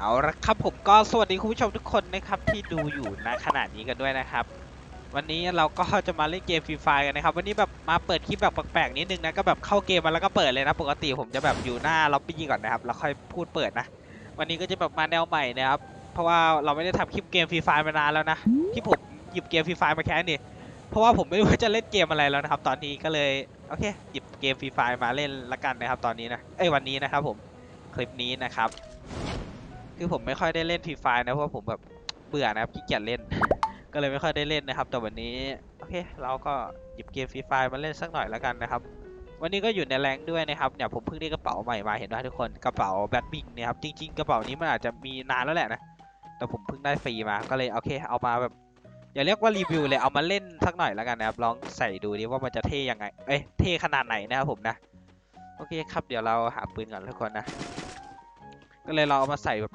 เอาละครับผมก็สวัสดีคุณผู้ชมทุกคนนะครับที่ดูอยู่ณขณะนี้กันด้วยนะครับ วันนี้เราก็จะมาเล่นเกมฟรีไฟกันนะครับ วันนี้แบบมาเปิดคลิปแบบแปลกๆนิดนึงนะก็แบบเข้าเกมมาแล้วก็เปิดเลยนะ ปกติผมจะแบบอยู่หน้าล็อบบี้ก่อนนะครับแล้วค่อยพูดเปิดนะ วันนี้ก็จะแบบมาแนวใหม่นะครับเพราะว่าเราไม่ได้ทำคลิปเกมฟรีไฟมานานแล้วนะที่ผมหยิบเกมฟรีไฟมาแค่นี้เพราะว่าผมไม่รู้ว่าจะเล่นเกมอะไรแล้วนะครับ ตอนนี้ก็เลยโอเคหยิบเกมฟรีไฟมาเล่นละกันนะครับ ตอนนี้นะเอ้ยวันนี้นะครับผมคลิปนี้นะครับ คือผมไม่ค่อยได้เล่นฟรีไฟนะ เพราะผมแบบเบื่อนะครับขี้เกียจเล่น ก็เลยไม่ค่อยได้เล่นนะครับ แต่วันนี้โอเคเราก็หยิบเกมฟรีไฟมาเล่นสักหน่อยแล้วกันนะครับ วันนี้ก็อยู่ในแรงด้วยนะครับเนี่ยผมเพิ่งได้กระเป๋าใหม่มาเห็นไหมทุกคนกระเป๋าแบทบิงเนี่ยครับจริง ๆ กระเป๋านี้มันอาจจะมีนานแล้วแหละนะแต่ผมเพิ่งได้ฟรีมาก็เลยโอเคเอามาแบบอย่าเรียกว่ารีวิวเลยเอามาเล่นสักหน่อยแล้วกันนะครับลองใส่ดูดิว่ามันจะเท่ยังไงเอ้ยเท่ขนาดไหนนะครับผมนะโอเคครับเดี๋ยวเราหาปืนก่อนทุกคนนะก็เลยเราเอามาใส่แบบ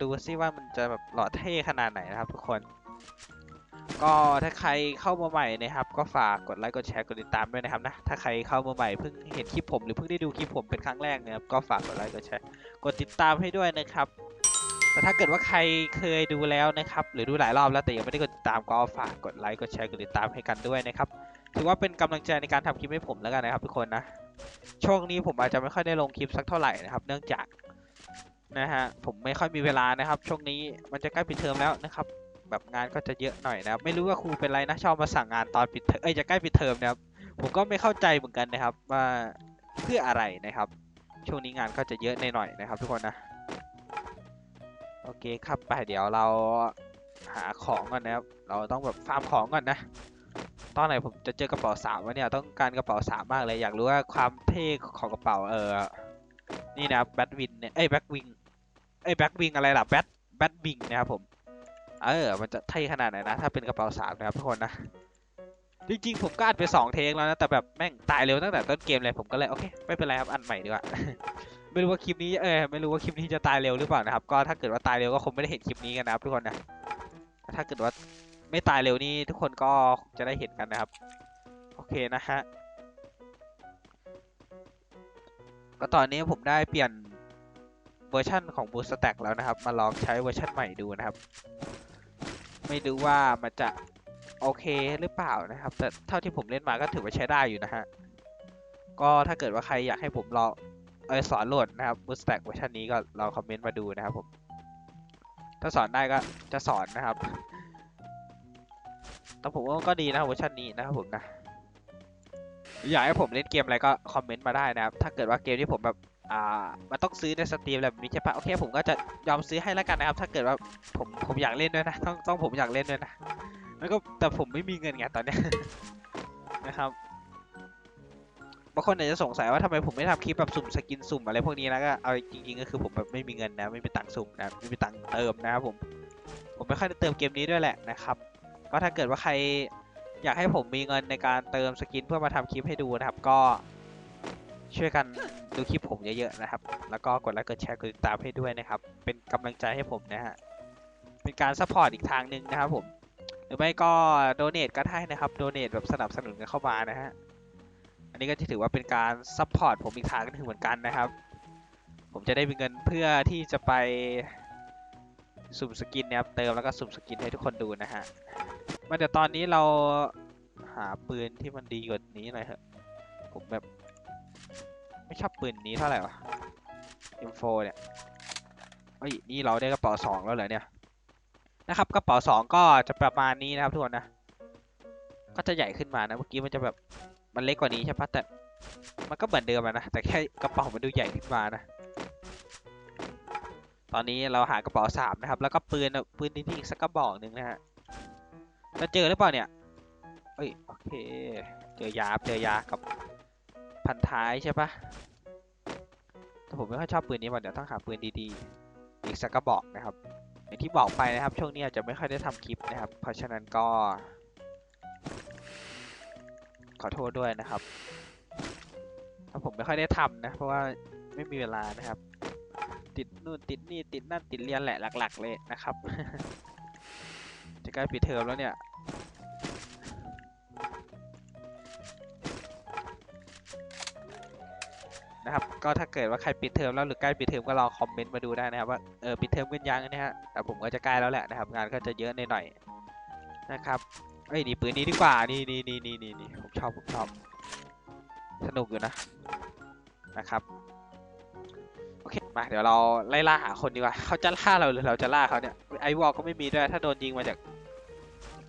ดูซิว่ามันจะแบบหล่อเท่ขนาดไหนนะครับทุกคน ก็ถ้าใครเข้ามาใหม่นะครับ ก็ฝากกดไลค์กดแชร์กดติดตามด้วยนะครับนะถ้าใครเข้ามาใหม่เพิ่งเห็นคลิปผมหรือเพิ่งได้ดูคลิปผมเป็นครั้งแรกนะครับก็ฝากกดไลค์กดแชร์กดติดตามให้ด้วยนะครับแต่ถ้าเกิดว่าใครเคยดูแล้วนะครับ หรือดูหลายรอบแล้วแต่ยังไม่ได้กดติดตามก็ฝากกดไลค์กดแชร์กดติดตามให้กันด้วยนะครับถือว่าเป็นกำลังใจในการทำคลิปให้ผมแล้วกันนะครับทุกคนนะช่วงนี้ผมอาจจะไม่ค่อยได้ลงคลิปสักเท่าไหร่นะครับ เนื่องจาก นะฮะผมไม่ค่อยมีเวลานะครับ ช่วงนี้มันจะใกล้ปิดเทอมแล้วนะครับ แบบงานก็จะเยอะหน่อยนะครับไม่รู้ว่าครูเป็นไรนะชอบมาสั่งงานตอนปิดเทอมเอ้ยจะใกล้ปิดเทอมนะครับผมก็ไม่เข้าใจเหมือนกันนะครับว่าเพื่ออะไรนะครับ ช่วงนี้งานก็จะเยอะในหน่อยนะครับ ทุกคนนะโอเคครับไปเดี๋ยวเราหาของก่อนนะครับ เราต้องแบบฟาร์มของก่อนนะ ตอนไหนผมจะเจอกระเป๋าสามวะเนี่ยต้องการกระเป๋าสามมากเลยอยากรู้ว่าความเท่ของกระเป๋าเออ นี่นะครับแบทวินเนี่ยเอ้แบ็กวิงเอ้แบ็กวิงอะไรล่ะแบทแบทวิงนะครับผมเออมันจะเท่ขนาดไหนนะถ้าเป็นกระเป๋าสามนะครับทุกคนนะจริงๆผมก็อัดไปสองเทคแล้วนะแต่แบบแม่งตายเร็วตั้งแต่ต้นเกมเลยผมก็เลยโอเคไม่เป็นไรครับอันใหม่ดีกว่าไม่รู้ว่าคลิปนี้เออไม่รู้ว่าคลิปนี้จะตายเร็วหรือเปล่านะครับก็ถ้าเกิดว่าตายเร็วก็คงไม่ได้เห็นคลิปนี้กันนะครับทุกคนนะถ้าเกิดว่าไม่ตายเร็วนี่ทุกคนก็จะได้เห็นกันนะครับ โอเคนะฮะ ก็ตอนนี้ผมได้เปลี่ยนเวอร์ชันของ Boost Stack แล้วนะครับ มาลองใช้เวอร์ชันใหม่ดูนะครับ ไม่รู้ว่ามันจะโอเคหรือเปล่านะครับ แต่เท่าที่ผมเล่นมาก็ถือว่าใช้ได้อยู่นะฮะ ก็ถ้าเกิดว่าใครอยากให้ผมลองเออสอนโหลดนะครับ Boost Stack เวอร์ชันนี้ก็ลองคอมเมนต์มาดูนะครับผม ถ้าสอนได้ก็จะสอนนะครับแต่ผมว่าก็ดีนะเวอร์ชันนี้นะครับผมนะ อยากให้ผมเล่นเกมอะไรก็คอมเมนต์มาได้นะครับ ถ้าเกิดว่าเกมที่ผมแบบอ่ามันต้องซื้อในสตรีมแบบนี้ใช่ปะโอเคผมก็จะยอมซื้อให้แล้วกันนะครับ ถ้าเกิดว่าผมผมอยากเล่นด้วยนะ ต้องต้องผมอยากเล่นด้วยนะแล้วก็แต่ผมไม่มีเงินไงตอนเนี้ยนะครับบางคนอาจจะสงสัยว่าทำไมผมไม่ทำคลิปแบบสุ่มสกินสุ่มอะไรพวกนี้แล้วก็เอาจริงๆก็คือผมแบบไม่มีเงินนะไม่มีตังค์สุ่มนะไม่มีตังค์เติมนะครับผมผมไม่ค่อยได้เติมเกมนี้ด้วยแหละนะครับ ก็ถ้าเกิดว่าใคร อยากให้ผมมีเงินในการเติมสกินเพื่อมาทำคลิปให้ดูนะครับ ก็ช่วยกันดูคลิปผมเยอะๆนะครับ แล้วก็กดไลค์กดแชร์กดติดตามให้ด้วยนะครับ เป็นกำลังใจให้ผมนะฮะ เป็นการซัพพอร์ตอีกทางหนึ่งนะครับผม หรือไม่ก็โดเน a ก็ได้นะครับ โดเน a แบบสนับสนุนกันเข้ามานะฮะ อันนี้ก็จะถือว่าเป็นการซัพพอร์ตผมอีกทางหนึงเหมือนกันนะครับ ผมจะได้มีเงินเพื่อที่จะไปสุ่มสกินนะครับ เติมแล้วก็สุ่มสกินให้ทุกคนดูนะฮะ มาเดี๋ยวตอนนี้เราหาปืนที่มันดีกว่านี้หน่อยเถอะ ผมแบบ ไม่ชอบปืนนี้เท่าไหร่วะ M4 เนี่ยเฮ้ยนี่เราได้กระเป๋าสองแล้วเหรอเนี่ย นะครับกระเป๋าสองก็จะประมาณนี้นะครับทุกคนนะ ก็จะใหญ่ขึ้นมานะเมื่อกี้มันจะแบบมันเล็กกว่านี้ใช่ปะแต่มันก็เหมือนเดิมนะแต่แค่กระเป๋ามันดูใหญ่ขึ้นมานะ ตอนนี้เราหากระเป๋าสามนะครับ แล้วก็ปืนปืนที่อีกสักกระบอกหนึ่งนะฮะ จะเจอหรือเปล่าเนี่ยเอ้ยโอเค เจอยาเจอยากับพันท้ายใช่ปะแต่ผมไม่ค่อยชอบปืนนี้ว่ะเดี๋ยวต้องหาปืนดีๆ อีกสักกระบอกนะครับ อย่างที่บอกไปนะครับ ช่วงนี้อาจจะไม่ค่อยได้ทำคลิปนะครับ เพราะฉะนั้นก็ ขอโทษด้วยนะครับ ถ้าผมไม่ค่อยได้ทำนะ เพราะว่าไม่มีเวลานะครับ ติดนู่นติดนี่ติดนั่นติดเรียนแหละหลัก ๆ เลยนะครับ ใกล้ปิดเทอมแล้วเนี่ย นะครับ ก็ถ้าเกิดว่าใครปิดเทอมแล้วหรือใกล้ปิดเทอมก็ลองคอมเมนต์มาดูได้นะครับว่าเออปิดเทอมกันยังนะฮะแต่ผมก็จะใกล้แล้วแหละนะครับงานก็จะเยอะหน่อยๆนะครับเอ้ยนี่ปืนนี้ดีกว่านี่นี่นี่นี่นี่นี่ผมชอบผมชอบสนุกอยู่นะนะครับโอเคมาเดี๋ยวเราไล่ล่าหาคนดีกว่าเขาจะล่าเราหรือเราจะล่าเขาเนี่ยไอวอลก็ไม่มีด้วยถ้าโดนยิงมาจาก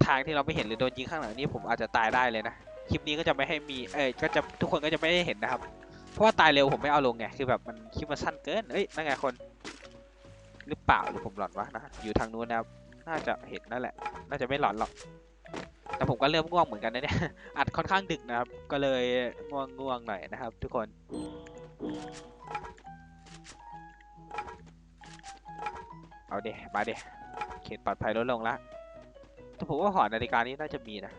ทางที่เราไม่เห็นหรือโดนยิงข้างหลังนี่ผมอาจจะตายได้เลยนะ คลิปนี้ก็จะไม่ให้มี เอ้ยก็จะทุกคนก็จะไม่ได้เห็นนะครับ เพราะว่าตายเร็วผมไม่เอาลงไง คือแบบมันคลิปมันสั้นเกินเอ้ยนั่นไงคน หรือเปล่าหรือผมหลอนวะนะ อยู่ทางนู้นนะครับ น่าจะเห็นนั่นแหละ น่าจะไม่หลอนหรอก แต่ผมก็เริ่มง่วงเหมือนกันนะเนี่ย อัดค่อนข้างดึกนะครับ ก็เลยง่วงง่วงหน่อยนะครับ ทุกคนเอาเดมาเดเขตปลอดภัยลดลงละ แต่ผมว่าหอนาฬิกานี้น่าจะมีนะ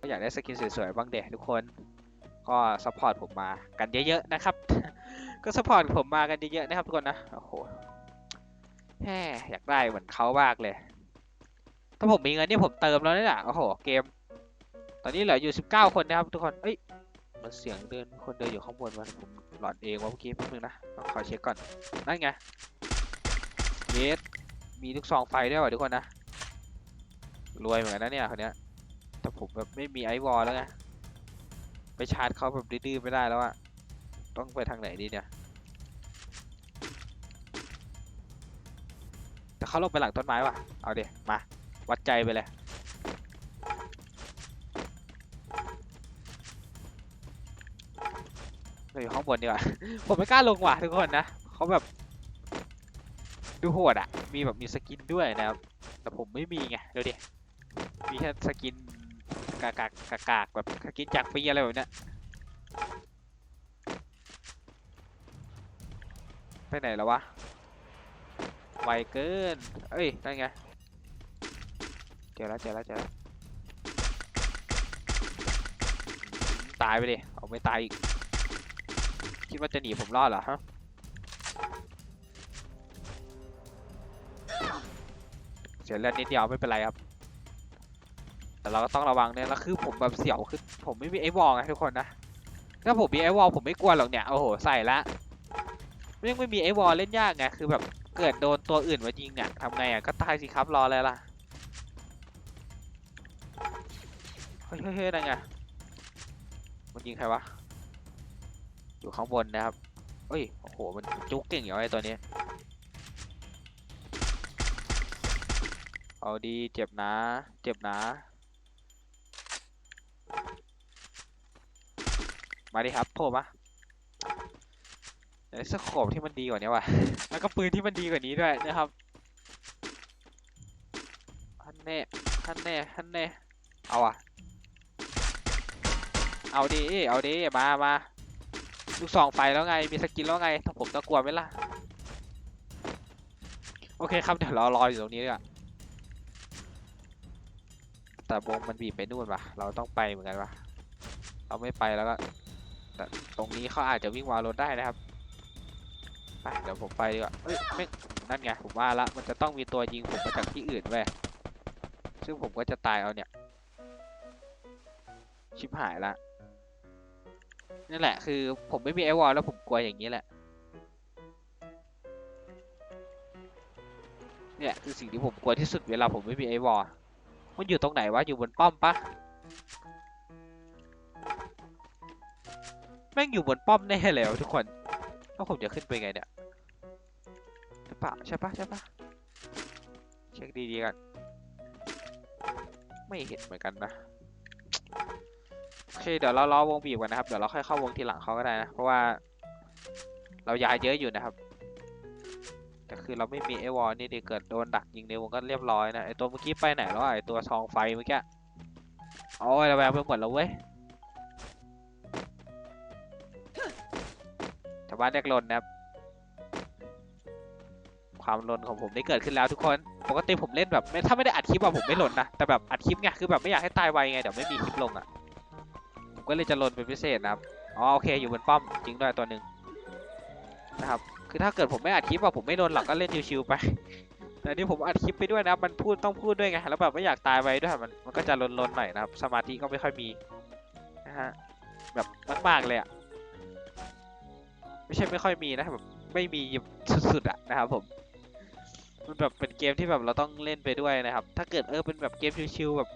ก็อยากได้สกินสวยๆบ้างเด็ทุกคนก็ซัพพอร์ตผมมากันเยอะๆนะครับ ก็ซัพพอร์ตผมมากันเยอะๆนะครับทุกคนนะโอ้โหแฮ่อยากได้เหมือนเขามากเลย ถ้าผมมีเงินนี่ผมเติมแล้วนี่ยโอ้โหเกม ตอนนี้เหลืออยู่ 19 คนนะครับทุกคนเอ้ยมันเสียงเดินคนเดินอยู่ข้างบนวะผมหลอนเองวะเมื่อกี้แป๊บนึงนะขอเช็คก่อนนั่นไงเยสมีลูกซองไฟด้วยว่ะทุกคนนะ รวยเหมือนกันนะเนี่ยคนเนี้ยแต่ผมแบบไม่มีไอวอลแล้วไงไปชาร์จเขาแบบดื้อไม่ได้แล้วอะต้องไปทางไหนดีเนี่ย แต่เขาลงไปหลังต้นไม้ว่ะ เอาเดี๋ยมา วัดใจไปเลยเราอยู่ข้างบนดีกว่า ผมไม่กล้าลงว่ะทุกคนนะเขาแบบ ดูโหดอะมีแบบมีสกินด้วยนะครับ แต่ผมไม่มีไงดูดิ มีแค่สกินกากากกากากแบบสกินจากฟรีอะไรแบบเนี้ยไปไหนแล้ววะ ไวเกิน เอ้ย นั่นไง เจอแล้วเจอแล้วเจอแล้วตายไปดิ เอาไม่ตายอีก คิดว่าจะหนีผมรอดเหรอฮะเสียเลือดนิดเดียวไม่เป็นไรครับ แต่เราก็ต้องระวังเนี่ยแล้วคือผมแบบเสี่ยวคือผมไม่มีไอ้วอลไงทุกคนนะถ้าผมมีไอ้วอลผมไม่กลัวหรอกเนี่ยโอ้โหใส่ละยังไม่มีไอ้วอลเล่นยากไงคือแบบเกิดโดนตัวอื่นมายิงเนี่ยทำไงอะก็ตายสิครับรออะไรล่ะเฮ้ยเฮ้ยเฮ้ยนั่นไงมันยิงใครวะอยู่ข้างบนนะครับเอ้ยโอ้โหมันจุกเก่งอย่างไอ้ตัวนี้เอาดีเจ็บนะ เจ็บนะ มาดิครับโผล่มาไอ้สโคปที่มันดีกว่านี้ว่ะ แล้วก็ปืนที่มันดีกว่านี้ด้วยนะครับฮันแน่ฮันแน่ฮันแน่เอาอะ เอาดีเอาดีมามาลูกซองไฟแล้วไง มีสกินแล้วไงถ้าผมต้องกลัวไหมล่ะ โอเคครับ เดี๋ยวเรารออยู่ตรงนี้ดีกว่าแต่วงมันบีบไปนู่นปะเราต้องไปเหมือนกันปะเราไม่ไปแล้วก็ ตรงนี้เขาอาจจะวิ่งวาโรถได้นะครับไปเดี๋ยวผมไปดีกว่าเอ้ยไม่นั่นไงผมว่าละมันจะต้องมีตัวยิงผมมาจากที่อื่นเว้ยซึ่งผมก็จะตายเอาเนี่ย ชิบหายละนั่นแหละคือผมไม่มีไอวอลแล้วผมกลัวอย่างนี้แหละ เนี่ยคือสิ่งที่ผมกลัวที่สุดเวลาผมไม่มีไอวอลมันอยู่ตรงไหนวะอยู่บนป้อมปะ แม่งอยู่บนป้อมแน่เลยว่ะทุกคนแล้วผมจะขึ้นไปไงเนี่ยใช่ปะใช่ปะใช่ปะเช็คดีๆกัน ไม่เห็นเหมือนกันนะโอเคเดี๋ยวเรารอวงบีบกันนะครับ เดี๋ยวเราค่อยเข้าวงทีหลังเขาก็ได้นะ เพราะว่า เราย้ายเยอะอยู่นะครับแต่คือเราไม่มีไอวอลนี่ดิเกิดโดนดักยิงในวงก็เรียบร้อยนะไอตัวเมื่อกี้ไปไหนแล้วไอตัวซองไฟเมื่อกี้โอ้ยระแวงไปหมดแล้วเว้ยาวบ้าเรียกลนนะครับ ความลนของผมได้เกิดขึ้นแล้วทุกคน ปกติผมเล่นแบบถ้าไม่ได้อัดคลิปอะผมไม่หล่นนะ แต่แบบอัดคลิปไงคือแบบไม่อยากให้ตายไวไงเดี๋ยวไม่มีคลิปลงอะผมก็เลยจะลนเป็นพิเศษนะครับ อ๋อโอเคอยู่บนป้อมจริงด้วยตัวหนึ่งนะครับ คือถ้าเกิดผมไม่อัดคลิปอะผมไม่โดนหรอกก็เล่นชิวๆไป แต่นี่ผมอัดคลิปไปด้วยนะมันพูดต้องพูดด้วยไง แล้วแบบไม่อยากตายไวด้วยมันมันก็จะลนๆหน่อยนะครับ สมาธิก็ไม่ค่อยมีนะฮะแบบมากๆเลยอะ ไม่ใช่ไม่ค่อยมีนะแบบไม่มีสุดๆอะนะครับผมมันแบบเป็นเกมที่แบบเราต้องเล่นไปด้วยนะครับ ถ้าเกิดเออเป็นแบบเกมชิวๆแบบ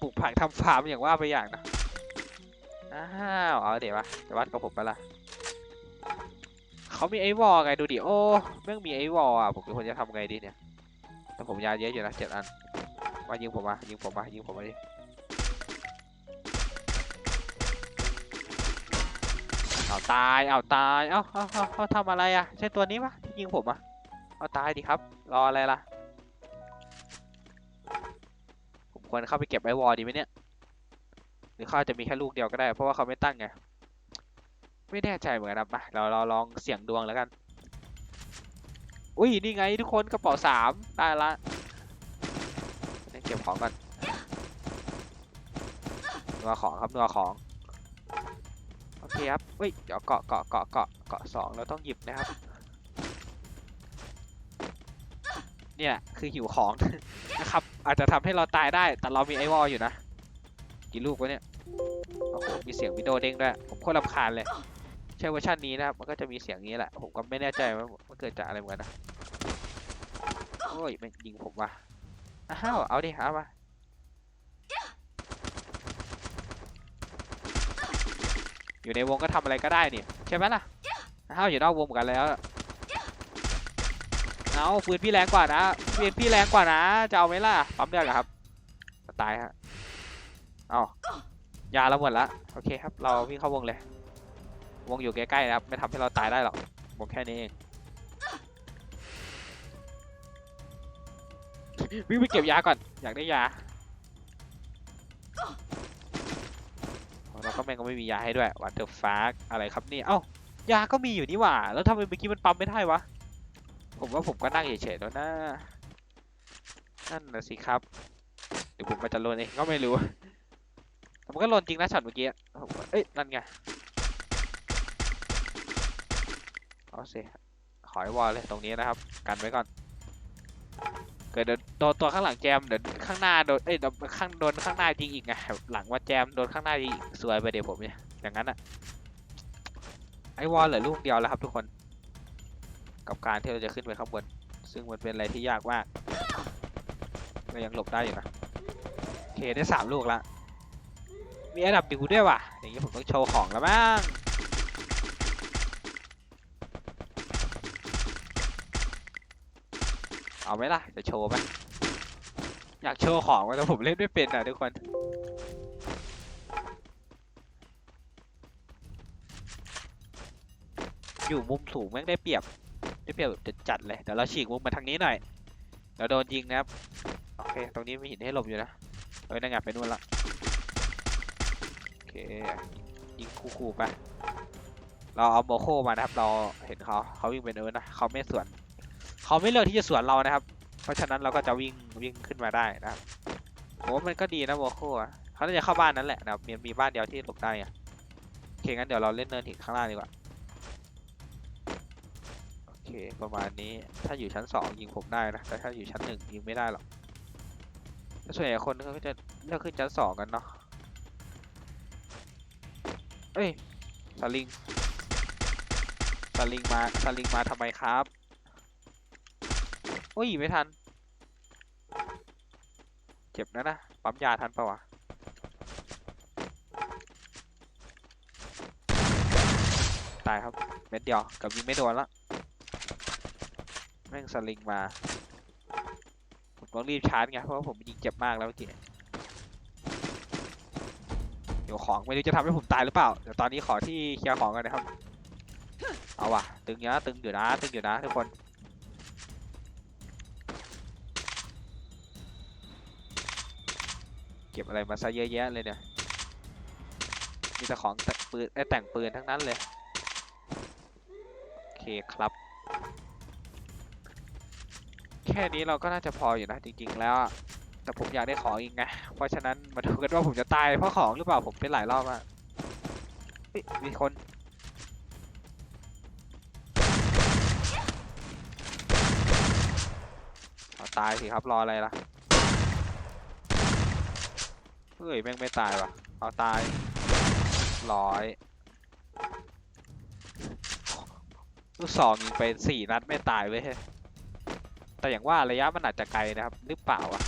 ปลูกผักทำฟาร์มอย่างว่าไปอย่างนะอ้าวเอาเดี๋ยววะจะวัดกับผมไปะละเขามีไอวอลไงดูดิโอ้แม่งมีไอวอลอะผมเป็นคนจะทำไงดีเนี่ยแต่ผมยาเยอะอยู่นะเจ็ดอันมายิงผมมายิงผมมายิงผมมาดิ เอาตาย เอาตาย เอาเอาเอาเอาทำอะไรอะ ใช่ตัวนี้ปะที่ยิงผมอะ เอาตายดิครับ รออะไรล่ะ ผมควรเข้าไปเก็บไอวอลดีไหมเนี่ย หรือเขาอาจะมีแค่ลูกเดียวก็ได้ เพราะว่าเขาไม่ตั้งไง ไม่แน่ใจเหมือนกันนะมาเราเราลองเสี่ยงดวงแล้วกัน อุ้ย นี่ไงทุกคนกระเป๋าสามได้ละเก็บของก่อนนัวของครับนัวของ คครับเฮ้ยเดี๋ยวเกาะเกาะเกาะเกาะเกาะสองเราต้องหยิบนะครับ เนี่ยคือหิวของนะครับ อาจจะทำให้เราตายได้ แต่เรามีไอวอลอยู่นะ กี่ลูกวะเนี่ย โอ้โห มีเสียงวิดีโอเด้งด้วย ผมโคตรรำคาญเลย ใช่เวอร์ชันนี้นะครับ มันก็จะมีเสียงนี้แหละ ผมก็ไม่แน่ใจว่ามันเกิดจากอะไรเหมือนกันนะ โอ้ยม่งยิงผมว่ะอ้าว เอาดิ เอามา อยู่ในวงก็ทำอะไรก็ได้นี่ใช่ไหมล่ะอ้าอยู่นอกวงเหมือนกันแล้วเอาปืนพี่แรงกว่านะปืนพี่แรงกว่านะจะเอาไหมล่ะปั๊มเลือดเหรอครับตายฮะเอายาเราหมดละโอเคครับ เราวิ่งเข้าวงเลย วงอยู่ใกล้ๆนะครับ ไม่ทำให้เราตายได้หรอกวงแค่นี้เองวิ่งไปเก็บยาก่อน อยากได้ยา เราก็แม่งก็ไม่มียาให้ด้วยวัตเตอร์ฟาร์อะไรครับนี่เอ้ายาก็มีอยู่นี่หว่า แล้วทำไมเมื่อกี้มันปั๊มไม่ได้วะ ผมว่าผมก็นั่งเฉยๆแล้วนะ นั่นนะสิครับ เดี๋ยวผมมาจะโลนเองก็ไม่รู้แต่มันก็ลนจริงนะช็อตเมื่อกี้เอ้ย นั่นไง เอาสิ ขอให้วอลเลยตรงนี้นะครับ กันไว้ก่อน เกิดโดนตัวข้างหลังแจมเดี๋ยวข้างหน้าโดนเอ้ยเดี๋ยวข้างโดนข้างหน้ายิงอีกไงหลังว่าแจมโดนข้างหน้ายิงอีกสวยไปเดี๋ยวผมเนี่ยอย่างนั้นอะไอวอลเหลือลูกเดียวแล้วครับทุกคน กับการที่เราจะขึ้นไปข้างบน ซึ่งมันเป็นอะไรที่ยากมากก็ยังหลบได้อยู่นะโอเคได้สามลูกละมีอันดับดิวด้วยว่ะ อย่างนี้ผมต้องโชว์ของแล้วมั้ง เอาไหมล่ะ จะโชว์ไหมอยากโชว์ของแต่ผมเล่นไม่เป็นอะทุกคน อยู่มุมสูงแม่งได้เปรียบ ได้เปรียบแบบจัดเลย เดี๋ยวเราฉีกมุมมาทางนี้หน่อย เดี๋ยวโดนยิงนะครับ โอเค ตรงนี้มีหินให้หลบอยู่นะเฮ้ยนั่งไงไปนู่นละ โอเค ยิงคู่ๆไปเราเอาโมโคมานะครับ เราเห็นเขา เขาวิ่งไปเนินนะ เขาไม่สวน เขาไม่เลือกที่จะสวนเรานะครับ เพราะฉะนั้นเราก็จะวิ่งวิ่งขึ้นมาได้นะครับผมว่ามันก็ดีนะโมโคอะเขาน่าจะเข้าบ้านนั้นแหละนะครับมีมีบ้านเดียวที่หลบได้อะโอเคงั้นเดี๋ยวเราเล่นเนินหินข้างล่างดีกว่าโอเคประมาณนี้ถ้าอยู่ชั้นสองยิงผมได้นะแต่ถ้าอยู่ชั้นหนึ่งยิงไม่ได้หรอกแต่ส่วนใหญ่คนเขาก็จะเลือกขึ้นชั้นสองกันเนาะเอ้ยสลิงสลิงมาสลิงมาทำไมครับ อุ้ย ไม่ทัน เจ็บนะนะ ปั๊มยาทันปะวะ ตายครับ เม็ดเดียวกับยิงไม่โดนละ แม่งสลิงมา ผมต้องรีบชาร์จไง เพราะผมยิงเจ็บมากแล้วเมื่อกี้เดี๋ยวของไม่รู้จะทำให้ผมตายหรือเปล่า เดี๋ยวตอนนี้ขอที่เคลียร์ของกันนะครับ เอาว่ะ ตึงเยอะตึงอยู่นะ ตึงอยู่นะทุกคน ก็บอะไรมาซะเยอะแยะเลยเนี่ย มีแต่ของแต่งปืนไอ้แต่งปืนทั้งนั้นเลย โอเคครับ แค่นี้เราก็น่าจะพออยู่นะจริงๆแล้ว แต่ผมอยากได้ของอีกไง เพราะฉะนั้นมาดูกันว่าผมจะตายเพราะของหรือเปล่าผมเป็นหลายรอบมากเฮ้ยมีคนตายสิครับรออะไรล่ะ เฮ้ยแม่งไม่ตายว่ะเอาตายร้อยลูกซองยิงไปสี่นัดไม่ตายเว้ยแต่อย่างว่าระยะมันอาจจะไกลนะครับ หรือเปล่าอะ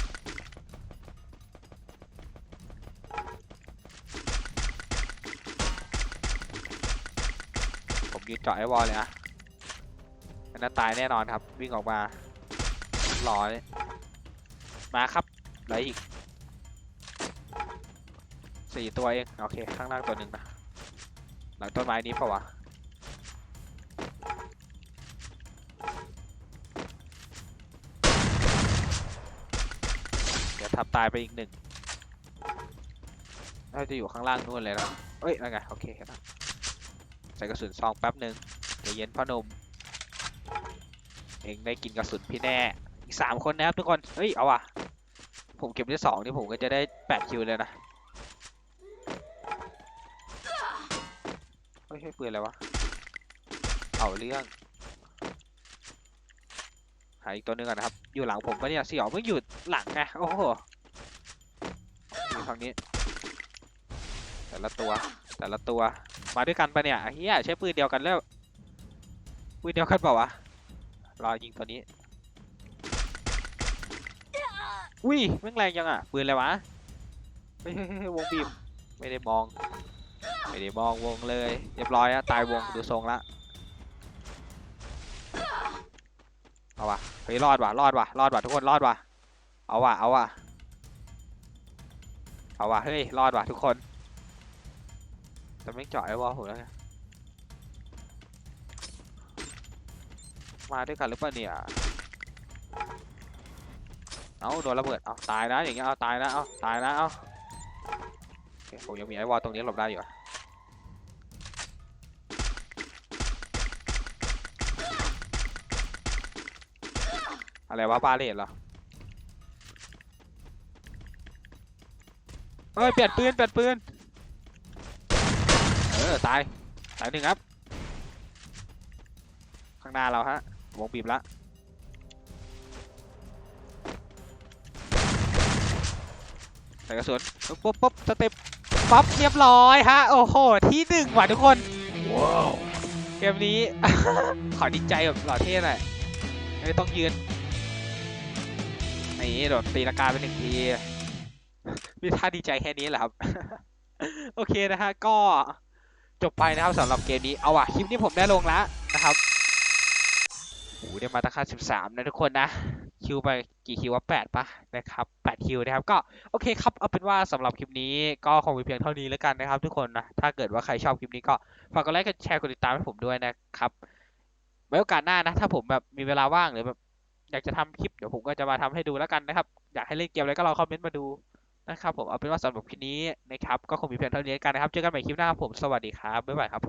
ผมยืนเจาะไอ้วอลเลยอะอันนั้นตายแน่นอนครับ วิ่งออกมาร้อยมาครับเหลืออีก สี่ตัวเอง โอเค ข้างล่างตัวหนึ่งนะ หลังต้นไม้นี้ปะวะเดี๋ยวทับตายไปอีกหนึ่งน่าจะอยู่ข้างล่างนู่นเลยนะเอ้ยนั่นไงโอเคเห็นแล้วใส่กระสุนซองแป๊บหนึ่งเดี๋ยวเย็นพ่อหนุ่มเองได้กินกระสุนพี่แน่ อีกสามคนนะครับทุกคน เฮ้ย เอาว่ะ ผมเก็บได้สองนี่ผมก็จะได้แปดคิวเลยนะ เฮ้ยเฮ้ยปืนอะไรวะเอาเรื่องหาอีกตัวหนึงก่อนนะครับ อยู่หลังผมปะเนี่ยสยองเพิ่งอยู่หลังไงโอ้โหอยู่ฝั่งนี้ แต่ละตัว แต่ละตัว มาด้วยกันปะเนี่ยเฮียใช้ปืนเดียวกันแล้วปืนเดียวกันเปล่าวะรอยิงตัวนี้อุ้ยแม่งแรงยังอะปืนอะไรวะวงบีบไม่ได้มอง ไม่ได้มองวงเลย เรียบร้อยอะตายวงดูทรงละ เอาวะเฮ้ยรอดว่ะรอดว่ะรอดว่ะทุกคนรอดว่ะเอาว่ะเอาว่ะเอาว่ะเฮ้ยรอดว่ะทุกคนแต่ไม่เจาะไอ้วอลผมแล้วไงมาด้วยกันหรือเปล่าเนี่ย เอาโดนระเบิด เอาตายนะอย่างเงี้ย เอาตายนะ เอาตายนะ เอาโอเคผมยังมีไอ้วอลตรงนี้หลบได้อยู่อะ อะไรวะบาเลตเหรอเฮ้ยเปลี่ยนปืนเปลี่ยนปืนเออตายตายหนึ่งครับ ข้างหน้าเราฮะวงบีบละใส่กระสุนปุ๊บปุ๊บปุ๊บสเต็ปปั๊บเรียบร้อยฮะ โอ้โห ที่หนึ่งว่ะทุกคนว้าวเกมนี้ ขอดีใจแบบหล่อเท่หน่อยไม่ต้องยืน นี่โดดตีลากาไปหนึ่งทีมีท่าดีใจแค่นี้แหละครับ โอเคนะฮะก็จบไปนะครับสำหรับเกมนี้เอาว่ะคลิปนี้ผมได้ลงแล้วนะครับโอ้โหได้มาตั้งค่า13 นะทุกคนนะ คิวไปกี่คิววะ8ปะนะครับ8คิวนะครับ ก็โอเคครับเอาเป็นว่าสำหรับคลิปนี้ก็คงมีเพียงเท่านี้แล้วกันนะครับ ทุกคนนะ ถ้าเกิดว่าใครชอบคลิปนี้ก็ฝากกดไลค์กดแชร์กดติดตามให้ผมด้วยนะครับไว้โอกาสหน้านะ ถ้าผมแบบมีเวลาว่างหรือแบบ อยากจะทำคลิปเดี๋ยวผมก็จะมาทำให้ดูแล้วกันนะครับ อยากให้เล่นเกมอะไรก็ลองคอมเมนต์มาดูนะครับผมเอาเป็นว่าสำหรับคลิปนี้นะครับก็คงมีเพียงเท่านี้กันนะครับ เจอกันใหม่คลิปหน้าครับผม สวัสดีครับ บ๊ายบายครับผม